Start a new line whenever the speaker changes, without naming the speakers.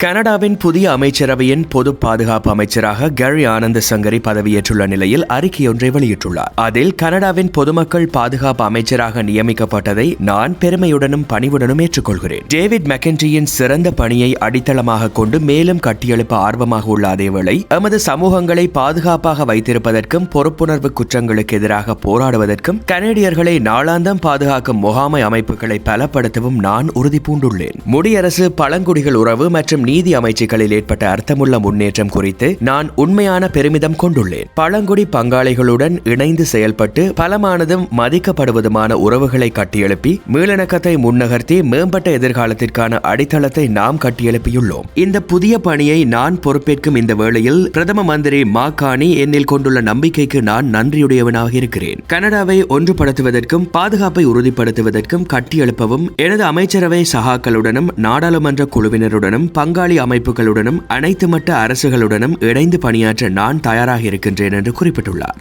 கனடாவின் புதிய அமைச்சரவையின் பொது பாதுகாப்பு அமைச்சராக கரி ஆனந்த சங்கரி பதவியேற்றுள்ள நிலையில் அறிக்கையொன்றை வெளியிட்டுள்ளார். அதில் கனடாவின் பொதுமக்கள் பாதுகாப்பு அமைச்சராக நியமிக்கப்பட்டதை நான் பெருமையுடனும் பணிவுடனும் ஏற்றுக்கொள்கிறேன். டேவிட் மெக்கன்ட்ரியின் சிறந்த பணியை அடித்தளமாக கொண்டு மேலும் கட்டியெழுப்ப ஆர்வமாக உள்ள அதேவேளை எமது சமூகங்களை பாதுகாப்பாக வைத்திருப்பதற்கும் பொறுப்புணர்வு குற்றங்களுக்கு எதிராக போராடுவதற்கும் கனேடியர்களை நாளாந்தம் பாதுகாக்கும் முகாமை அமைப்புகளை பலப்படுத்தவும் நான் உறுதி பூண்டுள்ளேன் முடியரசு பழங்குடிகள் உறவு மற்றும் நீதி அமைச்சுகளில் ஏற்பட்ட அர்த்தமுள்ள முன்னேற்றம் குறித்து நான் உண்மையான பெருமிதம் கொண்டுள்ளேன். பழங்குடி பங்காளிகளுடன் இணைந்து செயல்பட்டு பலமானதும் மதிக்கப்படுவதுமான உறவுகளை கட்டியெழுப்பி மீளிணக்கத்தை முன்னகர்த்தி மேம்பட்ட எதிர்காலத்திற்கான அடித்தளத்தை நாம் கட்டியெழுப்பியுள்ளோம். இந்த புதிய பணியை நான் பொறுப்பேற்கும் இந்த வேளையில் பிரதம மந்திரி மாகாணி என்னில் கொண்டுள்ள நம்பிக்கைக்கு நான் நன்றியுடையவனாக இருக்கிறேன். கனடாவை ஒன்றுபடுத்துவதற்கும் பாதுகாப்பை உறுதிப்படுத்துவதற்கும் கட்டியெழுப்பவும் எனது அமைச்சரவை சகாக்களுடனும் நாடாளுமன்ற குழுவினருடனும் பங்கு பங்காளி அமைப்புகளுடனும் அனைத்து மட்ட அரசுகளுடனும் இணைந்து பணியாற்ற நான் தயாராக இருக்கின்றேன் என்று குறிப்பிட்டுள்ளார்.